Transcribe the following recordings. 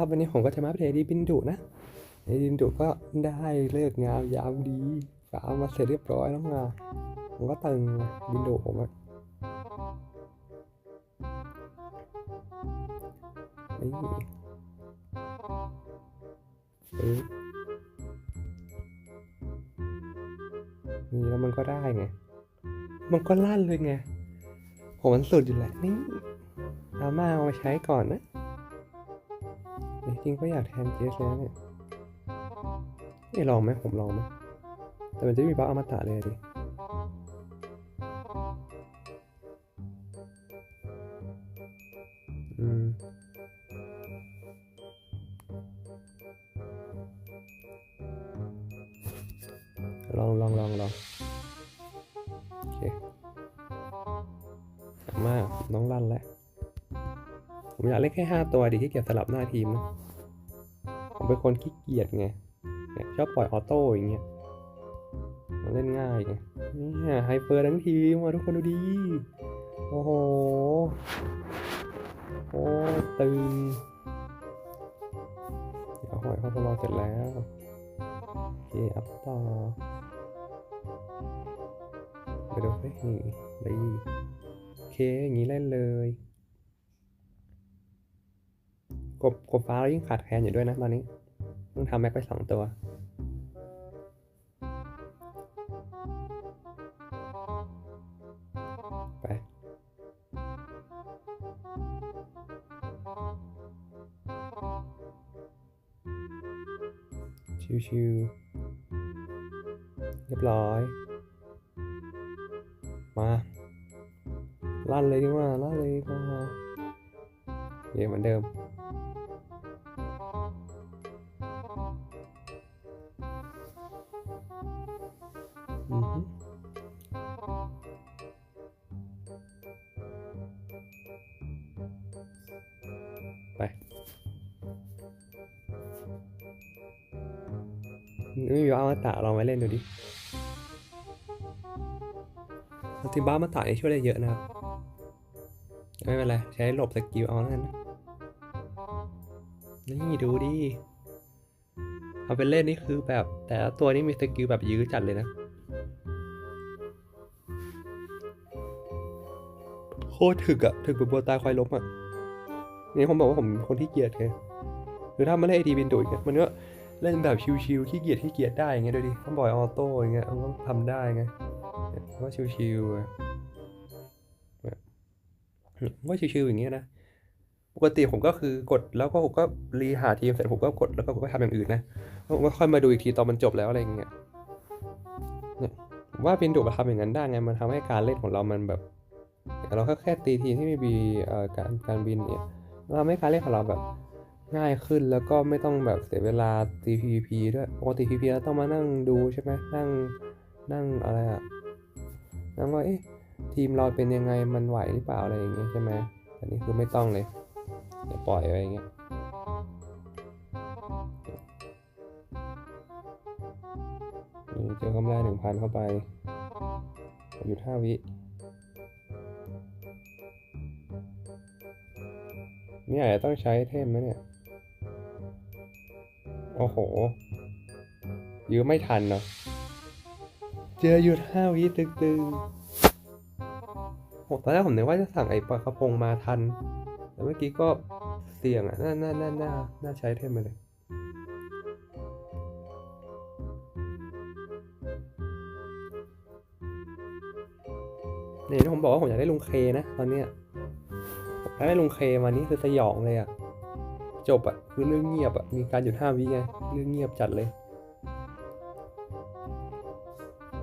ครับ วันนี้ผมก็จะมาอัปเดตดีบินดุนะไอ้บินดุก็ได้เลิกงามยามดีฟาร์มมาเสร็จเรียบร้อยแล้วมาผมก็ตึงบินดุผมอะนี่นี่แล้วมันก็ได้ไง มันก็ลั่นเลยไงผมมันสุดอยู่แหละนี่เอามาเอามาใช้ก่อนนะ จริงก็อยากแทนเจสแล้วเนี่ยนี่ลองไหมผมลองไหมแต่มันจะไม่มีบัฟอมตะเลยดิอืมลองลองลองลองโอเคมากน้องลั่น อยากเล่นแค่ห้าตัวดิที่เกียจสลับหน้าทีมนะผมเป็นคนขี้เกียจไงเนี่ยชอบปล่อยออโต้อย่างเงี้ยมันเล่นง่ายไงนี่ไฮเปอร์ทั้งทีมมาทุกคนดูดี โอ้โหโอ้ตึงเดี๋ยวหอยเขาก็รอเสร็จแล้ว โอเค อัพต่อไปดูไปนี่ดีโอเค อย่างนี้เล่นเลย กบกบฟ้าเรายิ่งขาดแคลนอยู่ด้วยนะตอนนี้ต้องทำแม็กไปสองตัว ไป ชิวๆเรียบร้อย มาลั่นเลยดีกว่าลั่นเลยดีกว่าเย่เหมือนเดิม ไม่มีบ้ามาตะลองไปเล่นดูดิทีบ้ามาตะนี่ช่วยได้เยอะนะครับ ไม่เป็นไร ใช้หลบสกิลเอาแล้วกันนะนี่ดูดิเอาไปเล่นนี่คือแบบ แต่ละตัวนี้มีสกิลแบบยื้อจัดเลยนะ โคตรถึกอะถึกแบบบัวตายควายล้มอะนี่ผมบอกว่าผมคนที่เกียจไงคือถ้ามาเล่นไอทีบินดุอย่างเงี้ยมันก็ เล่นแบบชิวๆขี้เกียจขี้เกียจได้อย่างเงี้ยดูดิต้องบอยออโต้อย่างเงี้ยมันก็ทำได้ไงเนี่ยมันก็ชิวๆอะเนี่ยมันก็ชิวๆอย่างเงี้ยนะปกติผมก็คือกดแล้วก็ผมก็รีหาทีมเสร็จผมก็กดแล้วก็ผมก็ทำอย่างอื่นนะผมก็ค่อยมาดูอีกทีตอนมันจบแล้วอะไรอย่างเงี้ยเนี่ยว่าบินดุมาทำอย่างนั้นได้ไงมันทำให้การเล่นของเรามันแบบ เราแค่แค่ตีทีที่ไม่มีการการบินเนี่ยทำให้การเล่นของเราแบบ ง่ายขึ้นแล้วก็ไม่ต้องแบบเสียเวลาตี PVP ด้วยปกติ PVP เราต้องมานั่งดูใช่ไหมนั่งนั่งอะไรอะนั่งว่าเอ๊ะทีมเราเป็นยังไงมันไหวหรือเปล่าอะไรอย่างเงี้ยใช่ไหมอันนี้คือไม่ต้องเลยเดี๋ยวปล่อยไว้อย่างเงี้ยเจอกำไรหนึ่งพันเข้าไปหยุดห้าวินี่อาจจะต้องใช้เทมไหมเนี่ย โอ้โห ยื้อไม่ทันเนาะเจอหยุดห้าวิตึงตึงโหตอนแรกผมนึกว่าจะสั่งไอ้ปลากระพงมาทัน แต่เมื่อกี้ก็เสี่ยงอะ น่าน่าน่าน่าน่าใช้เทมไปเลย นี่ที่ผมบอกว่าผมอยากได้ลุงเคนะ ตอนเนี้ยถ้าได้ลุงเคมานี่คือสยองเลยอะ จบอะคือเรื่องเงียบอะมีการหยุดห้าวิไงเรื่องเงียบจัดเลย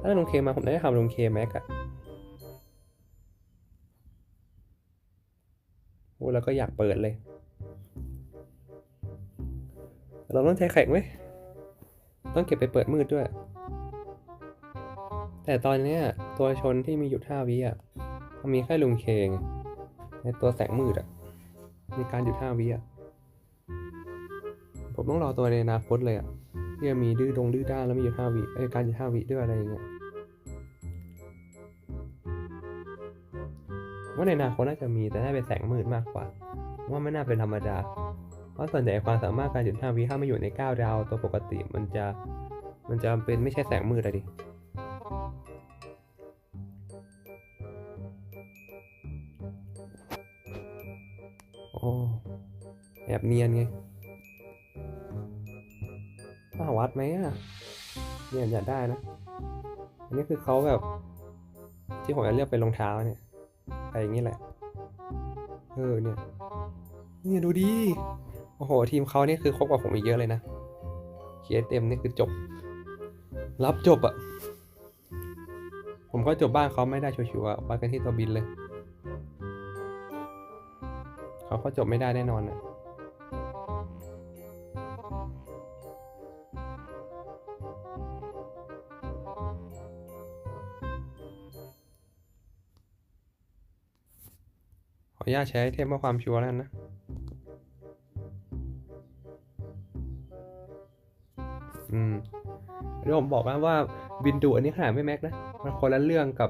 ถ้าลงเคมาผมได้ทำลงเคแม็กอะโอ้แล้วก็อยากเปิดเลย เราต้องใช้แข็งไหมต้องเก็บไปเปิดมืดด้วย แต่ตอนเนี้ยตัวชนที่มีหยุดห้าวิอะมันมีแค่ลุงเคไงในตัวแสงมืดอะมีการหยุดห้าวิอะ ผมต้องรอตัวในอนาคตเลยอะที่จะมีดื้อดงดื้อด้านแล้วมีหยุดห้าวิไอ้การหยุดห้าวิด้วยอะไรอย่างเงี้ยว่าในอนาคตน่าจะมีแต่น่าเป็นแสงมืดมากกว่า ว่าไม่น่าเป็นธรรมดา เพราะส่วนใหญ่ความสามารถการจุด5วิถ้าไม่อยู่ใน9ดาวตัวปกติมันจะมันจะเป็นไม่ใช่แสงมืดอะดิโอ้แอบเนียนไง วัดไหมอะเนี่ยอยากได้นะ อันนี้คือเขาแบบ ที่ผมจะเลือกเป็นรองเท้าเนี่ยไปอย่างนี้แหละ เออเนี่ย เนี่ยดูดิโอ้โห ทีมเขานี่คือครบกว่าผมอีกเยอะเลยนะเคสเต็มนี่คือจบ รับจบอะผมก็จบบ้านเขาไม่ได้ชัวร์ๆอะวัดกันที่ตัวบินเลย เขาก็จบไม่ได้แน่นอนอะ ออนุญาตใช้เทมเพื่อความชัวร์แล้วนะ อืมเดี๋ยวผมบอกนะว่าบินดูอันนี้ขนาดไม่แม็กนะ มันคนละเรื่องกับ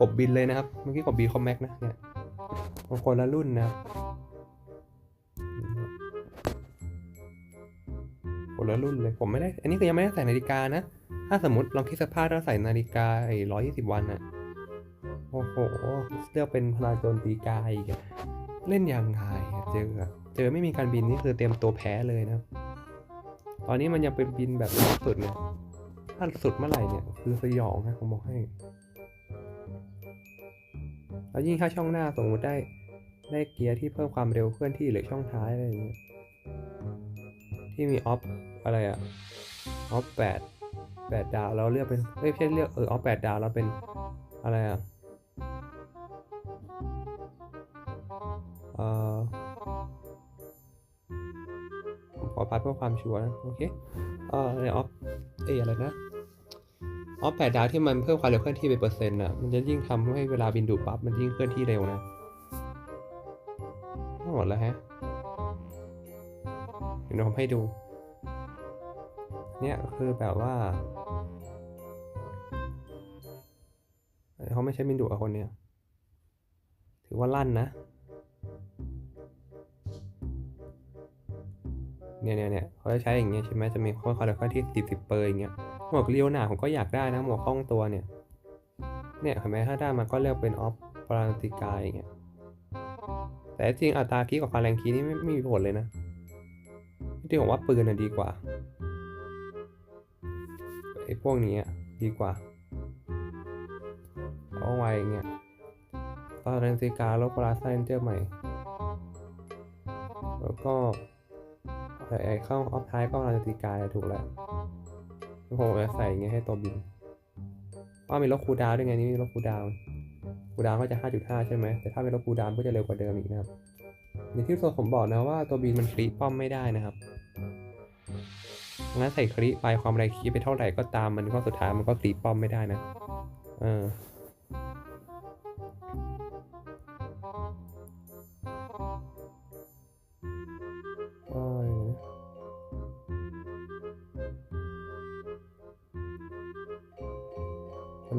กบบินเลยนะครับ เมื่อกี้กบบินเขาแม็กนะเนี่ยมันคนละรุ่นนะคนละรุ่นเลยผมไม่ได้ อันนี้ก็ยังไม่ได้ใส่นาฬิกานะ ถ้าสมมติลองคิดสภาพถ้าใส่นาฬิกาไอ้ร้อยยี่สิบวันอะ โอ้โห เลือกเป็นพลังโจมตีกายอีกเล่นยังไงเจออะเจอไม่มีการบินนี่คือเตรียมตัวแพ้เลยนะ ตอนนี้มันยังเป็นบินแบบสุดเนี่ยถ้าสุดเมื่อไหร่เนี่ย คือสยองนะผมบอกให้ แล้วยิ่งถ้าช่องหน้าสมมติได้ได้เกียร์ที่เพิ่มความเร็วเคลื่อนที่หรือช่องท้ายอะไรอย่างเงี้ยที่มีออฟอะไรอะออฟแปดแปดดาวเราเลือกเป็นไม่ใช่เลือกเออออฟแปดดาวเราเป็นอะไรอะ อพัดเพื่อความชัวร์นะโอเคเออในออฟเอยอะไรนะออฟแปดดาวที่มันเพิ่มความเร็วเคลื่อนที่เป็นเปอร์เซ็นต์อะมันจะยิ่งทำให้เวลาบินดูปั๊บมันยิ่งเคลื่อนที่เร็วนะหมดแล้วฮะเดี๋ยวผมให้ดู เนี่ยคือแบบว่าเขาไม่ใช่บินดูอะคนเนี้ยถือว่าลั่นนะ เนี่ยเนี่ยเนี่ยเขาจะใช้อย่างเงี้ยใช่ไหมจะมีข้อความเร็วเคลื่อนที่สิบสิบเปอร์อย่างเงี้ยหมวกเรียวหนาผมก็อยากได้นะหมวกคล้องตัวเนี่ยเนี่ยเห็นไหมถ้าได้มันก็เลือกเป็นออฟปราติกาอย่างเงี้ยแต่จริงอัตราคีกับความแรงคีนี่ไม่ไม่มีผลเลยนะที่ผมว่าปืนน่ะดีกว่าไอ้พวกนี้ดีกว่าเอาไว้อย่างเงี้ยปราติกาลบปราไซเนเจอร์ใหม่ แล้วก็ ไอ้เข้าออฟท้ายก็ปราติกายถูกแล้วผมจะใส่อย่างเงี้ยให้ตัวบินว่ามีลบคูดาวด้วยไงนี่มีลบคูดาวคูดาวก็จะ 5.5 ใช่ไหมแต่ถ้าเป็นลบคูดาวก็จะเร็วกว่าเดิมอีกนะครับอย่างที่ตัวผมบอกนะว่าตัวบินมันคลีป้อมไม่ได้นะครับงั้นใส่คลีไปความแรงคีไปเท่าไหร่ก็ตามมันก็สุดท้ายมันก็คลีป้อมไม่ได้นะ เออ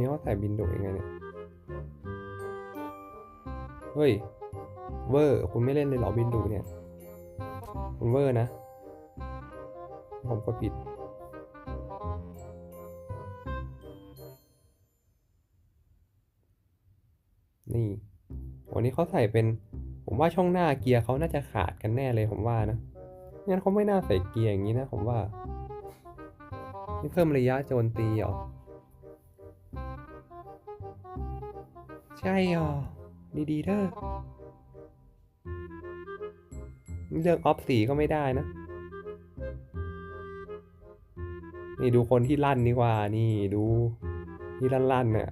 นี้เขาใส่บินดุยังไงเนี่ย เฮ้ย เวอร์ คุณไม่เล่นเลยเหรอบินดุเนี่ย คุณเวอร์นะ ผมก็ผิด นี่ วันนี้เขาใส่เป็น ผมว่าช่องหน้าเกียร์เขาน่าจะขาดกันแน่เลยผมว่านะ งั้นเขาไม่น่าใส่เกียร์อย่างนี้นะผมว่า นี่เพิ่มระยะโจมตีเหรอ ใช่หรอดีๆเด้อเลือกออฟสีก็ไม่ได้นะ นี่ดูคนที่ลั่นดีกว่า นี่ดูที่ลั่นๆเนี่ย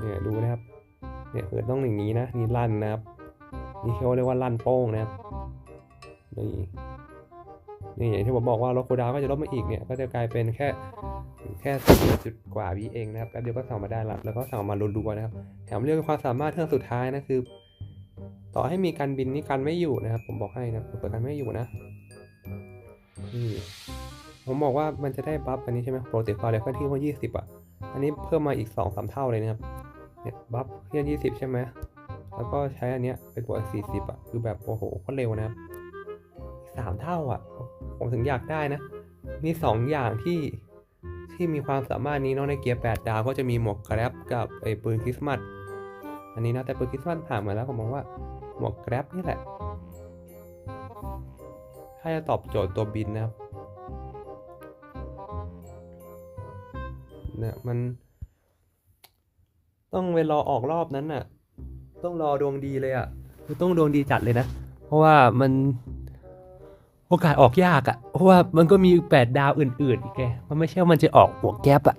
เนี่ยดูนะครับ เนี่ยคือต้องอย่างนี้นะ นี่ลั่นนะครับ นี่เขาเรียกว่าลั่นโป้งนะครับ นี่นี่อย่างที่ผมบอกว่าลดคูดาวน์ก็จะลดมาอีกเนี่ย ก็จะกลายเป็นแค่ แค่สิจุดกว่าวิเองนะครับแป๊บเดียวก็สั่งมาได้ละแล้วก็สั่งมารัวๆนะครับแถมเรื่องความสามารถเรื่องสุดท้ายนะคือ ต่อให้มีการบินนี่กันไม่อยู่นะครับ ผมบอกให้นะเปิดกันไม่อยู่นะนี่ผมบอกว่ามันจะได้บัฟอันนี้ใช่ไหมโปรติฟาเรลที่ว่า20อะ อันนี้เพิ่มมาอีก2องสามเท่าเลยนะครับเนี่ยบัฟเพี้ยน20ใช่ไหมแล้วก็ใช้อันเนี้ยเป็นบวก40อะคือแบบโอ้โหโคตรเร็วนะครับสามเท่าอะ ผมถึงอยากได้นะ มีสองอย่างที่ ที่มีความสามารถนี้นาะในเกียร์แปดดาวก็จะมีหมวกแกร็บกับไอ้ปืนคริสต์มาส อันนี้นะแต่ปืนคริสต์มาสผ่านมาแล้วผมมองว่าหมวกแกร็บนี่แหละ ถ้าจะตอบโจทย์ตัวบินนะครับเนี่ยมัน ต้องไปรอออกรอบนั้นน่ะ ต้องรอดวงดีเลยอะคือต้องดวงดีจัดเลยนะ เพราะว่ามัน โอกาสออกยากอะ่ะ เพราะว่ามันก็มีแปดดาวอื่นๆอีกแก มันไม่ใช่ว่ามันจะออกหัวแก๊ปอะ่ะ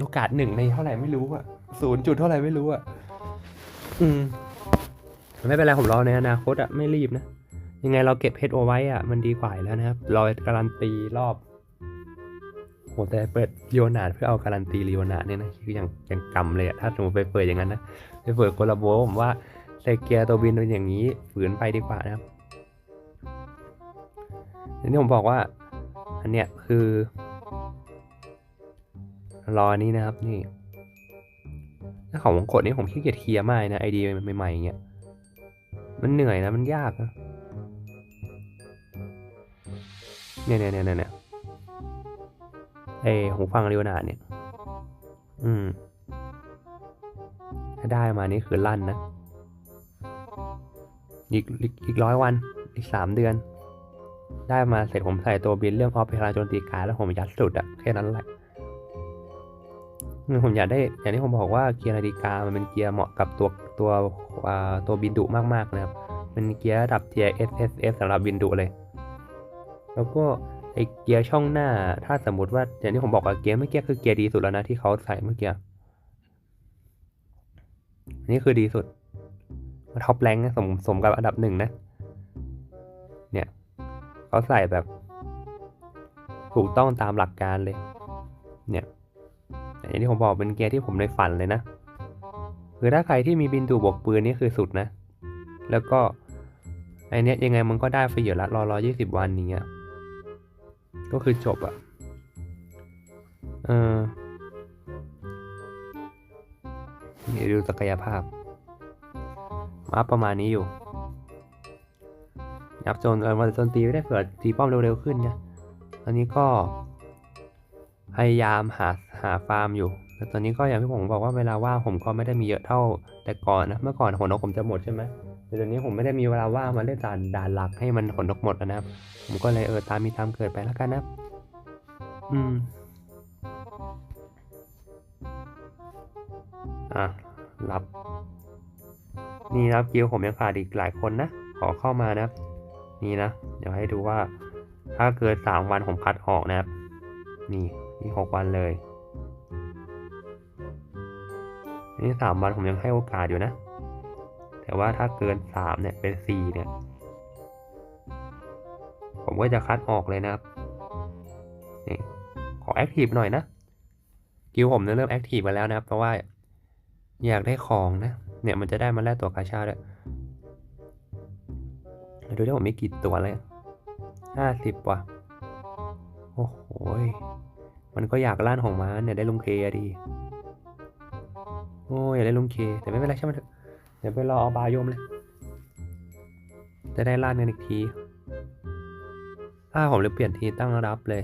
โอกาสหนึ่งในเท่าไหร่ไม่รู้อะ่ะศูนย์จุดเท่าไหร่ไม่รู้อะ่ะ อืม ไม่เป็นไรผมรอในอนาคตอะ่ะไม่รีบนะ ยังไงเราเก็บเพชรเอไว้อะ่ะ มันดีกว่าแล้วนะครับรอการันตีรอบโหแต่เปิดลีโอนาดเพื่อเอาการันตีลีโอนาดเนี่ยนะคืออยังยังกำเลยอะถ้าสมมติไปเปิดอย่างนั้นนะไปเปิดโคลาโบผมว่าใส่เกียร์ตัวบินเป็นอย่างนี้ฝืนไปดีกว่านะครับ อย่างที่ผมบอกว่า อันเนี้ยคือ รอนี้นะครับนี่ถ้าของวงกดนี่ผมขี้เกียจเคลียร์มากนะไอเดียใหม่ๆอย่างเงี้ยมันเหนื่อยนะมันยากนะเนี่ยเนี่ยเนี่ยเนี่ยไอหูฟังเรียวนาเนี่ย อืม ถ้าได้มานี่คือลั่นนะ อีกอีกอีกร้อยวัน อีกสามเดือน ได้มาเสร็จผมใส่ตัวบินเรื่องออฟเพลาโจนตีกาแล้วผมยัดสุดอะแค่นั้นแหละผมอยากได้อย่างที่ผมบอกว่าเกียร์นาฬิกามันเป็นเกียร์เหมาะกับตัวตัวตัวบินดุมากๆนะครับเป็นเกียร์ระดับเกียร์ S S S สำหรับบินดุเลย แล้วก็ไอเกียร์ช่องหน้า ถ้าสมมติว่าอย่างที่ผมบอกว่าเกียร์เมื่อกี้คือเกียร์ดีสุดแล้วนะที่เขาใส่เมื่อกี้อันนี่คือดีสุดท็อปแรงนะสมสมกับอันดับหนึ่งนะ เขาใส่แบบ ถูกต้องตามหลักการเลย เนี่ยอย่างที่ผมบอกเป็นเกียร์ที่ผมในฝันเลยนะคือถ้าใครที่มีบินดูบวกปืนนี่คือสุดนะ แล้วก็ไอเนี้ยยังไงมันก็ได้ฟรีอยู่ละรอรอยี่สิบวันอย่างเงี้ยก็คือจบอะเออนี่ดูศักยภาพมาประมาณนี้อยู่ ยับโจนเออมาโจนตีไม่ได้เผื่อตีป้อมเร็วๆขึ้นนี่ยตอนนี้ก็ พยายามหาหาฟาร์มอยู่แต่ตอนนี้ก็อย่างที่ผมบอกว่าเวลาว่างผมก็ไม่ได้มีเยอะเท่าแต่ก่อนนะเมื่อก่อนขนนกผมจะหมดใช่ไหมแต่ตอนนี้ผมไม่ได้มีเวลาว่างมาเล่นด่านด่านหลักให้มันขนนกหมดนะครับ ผมก็เลยเออตามมีตามเกิดไปแล้วกันนะอืมอะรับ นี่นะครับกิลผมยังขาดอีกหลายคนนะขอเข้ามานะครับ นี่นะ เดี๋ยวให้ดูว่า ถ้าเกินสามวันผมคัดออกนะครับ นี่นี่หกวันเลยนี่สามวันผมยังให้โอกาสอยู่นะ แต่ว่าถ้าเกินสามเนี่ยเป็นสี่เนี่ย ผมก็จะคัดออกเลยนะครับนี่ขอแอคทีฟหน่อยนะกิลผมเนี่ยเริ่มแอคทีฟมาแล้วนะครับ เพราะว่าอยากได้ของนะ เนี่ยมันจะได้มาแลกตัวกาชาด้วย ดูได้ผมมีกี่ตัวเลยห้าสิบว่ะ โอ้โหมันก็อยากล่านของมันเนี่ยได้ลุงเคดีโอ้ยอยากได้ลุงเค แต่ไม่เป็นไรใช่ไหมเถอะเดี๋ยวไปรอเอาบายมเลย จะได้ล่านกันอีกทีถ้าผมเลยเปลี่ยนทีตั้งรับเลย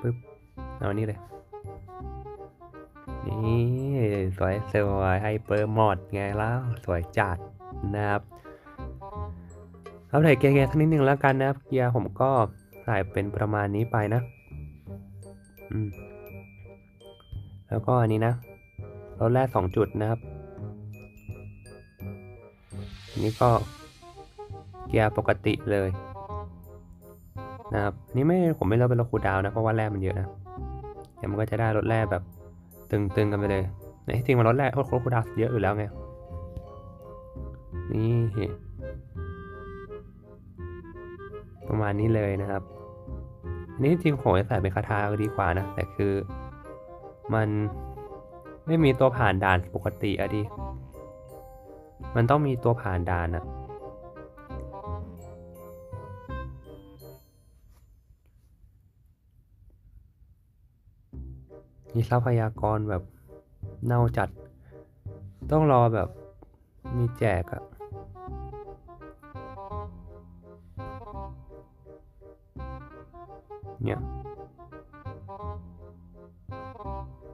ปึ๊บเอาอันนี้เลย นี่สวยสวยไฮเปอร์มอดไงแล้วสวยจัดนะครับเอาไหนเกียร์ๆสักนิดนึงแล้วกันนะครับเกียร์ผมก็ใส่เป็นประมาณนี้ไปนะอืมแล้วก็อันนี้นะรถแรกสองจุดนะครับอันนี้ก็เกียร์ปกติเลยนะครับอันนี้ไม่ผมไม่เลือกเป็นรถคูดาวน์นะเพราะว่าแร่มันเยอะนะเดี๋ยวมันก็จะได้รถแร่แบบ ตึงๆกันไปเลยในที่จริงมันรถแร่รถคูลดาเยอะอยู่แล้วไง นี่ ประมาณนี้เลยนะครับ อันนี้จริงผมจะใส่เป็นคาถาก็ดีกว่านะ แต่คือมันไม่มีตัวผ่านด่านปกติอะดิ มันต้องมีตัวผ่านด่านอะ มีทรัพยากรแบบเน่าจัด ต้องรอแบบมีแจกอะเนี่ย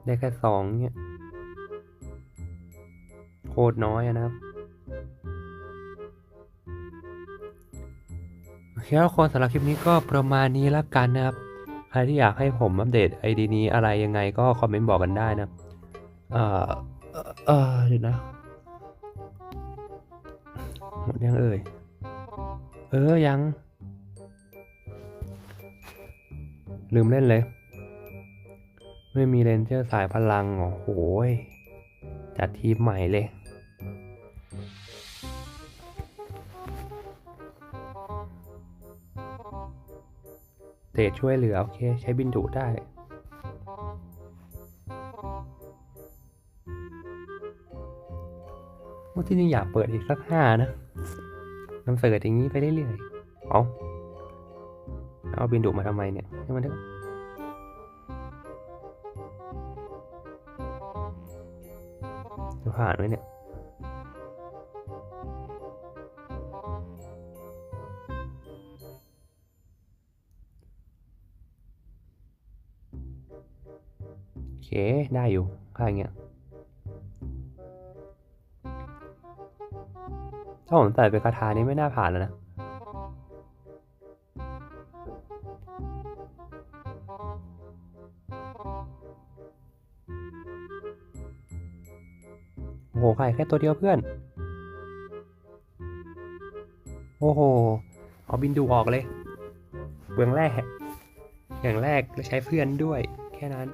ได้แค่สองเนี่ย โคตรน้อยนะครับโอเคแล้วคนสำหรับคลิปนี้ก็ประมาณนี้แล้วกันนะครับ ใครที่อยากให้ผมอัปเดตไอดีนี้อะไรยังไงก็คอมเมนต์บอกกันได้นะ เอ่อ เออเดี๋ยวนะหมดยังเอ่ย เออ ยัง ลืมเล่นเลย ไม่มีเรนเจอร์สายพลัง โอ้โหยจัดทีมใหม่เลย เตช่วยเหลือ โอเค ใช้บินดุได้ ว่าที่นี่อยากเปิดอีกสักห้านะนำเสิร์ตอย่างนี้ไปเรื่อยๆ เอาเอาบินดุมาทำไมเนี่ย ให้มันเถอะจะผ่านไหมเนี่ย เคได้อยู่ค่าอย่างเงี้ย ถ้าผมใส่เป็นคาถานี้ไม่น่าผ่านแล้วนะ โอ้โหไข่แค่ตัวเดียวเพื่อน โอ้โห เอาบินดูออกเลย เบื้องแรก อย่างแรกแล้วใช้เพื่อนด้วย แค่นั้น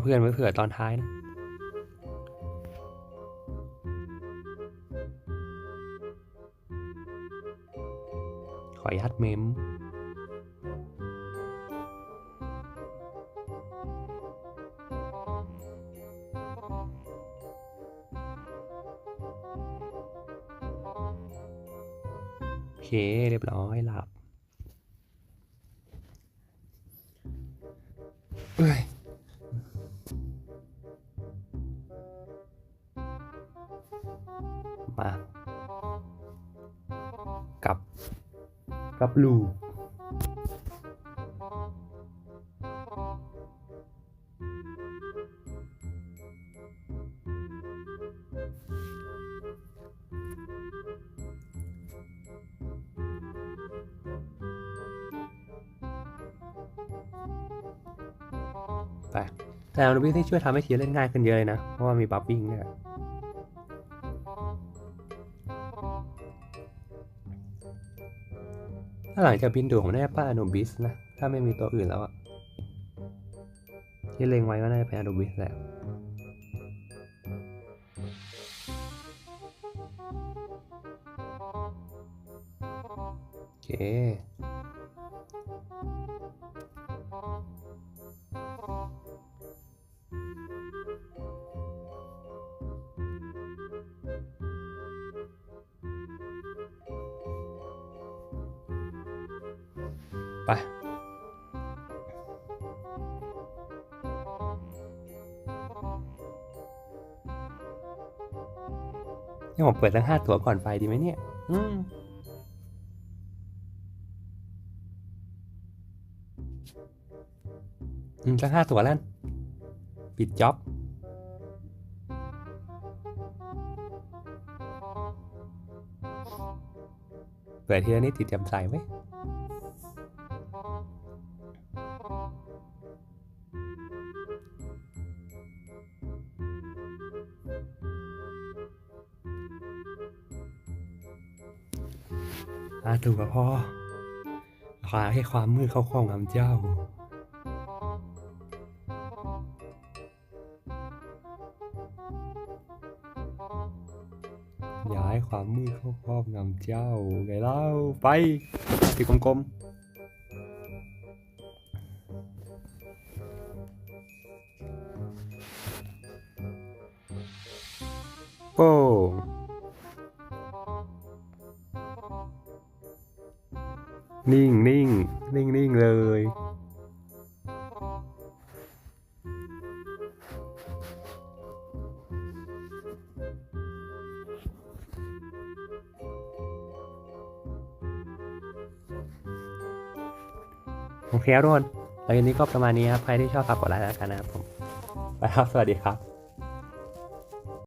เอาเพื่อนไว้เผื่อตอนท้ายนะขอยัดเมมโอเค เรียบร้อยหลับ ลับลูไปแต่อนุบิที่ช่วยทำให้ทีมเล่นง่ายขึ้นเยอะเลยนะ เพราะว่ามีบัฟฟิ้งเนี่ยาหลังจากบินดูผมน่าจะป้าอนุบิสนะ ถ้าไม่มีตัวอื่นแล้วอะที่เล็งไว้ก็น่าจะเป็นอนุบิสแหละโอเค นี่ผมเปิดตั้งห้าตัวก่อนไปดีไหมเนี่ย อืมอืมตั้งห้าตัวแล้วปิดจ็อบเปิดทีละนิดติดจำใสไว้ ถูกกับพ่อขอให้ความมืดเข้าข้องกับเจ้า อย่าให้ความมืดเข้าข้องกับเจ้าไงเล่าไปติดกลมๆโป้ง นิ่งนิ่งนิ่งนิ่งเลยโอเคทุกคนแล้ววันนี้ก็ประมาณนี้ครับ ใครที่ชอบฝากกดไลค์แล้วกันนะครับผมไปครับ สวัสดีครับ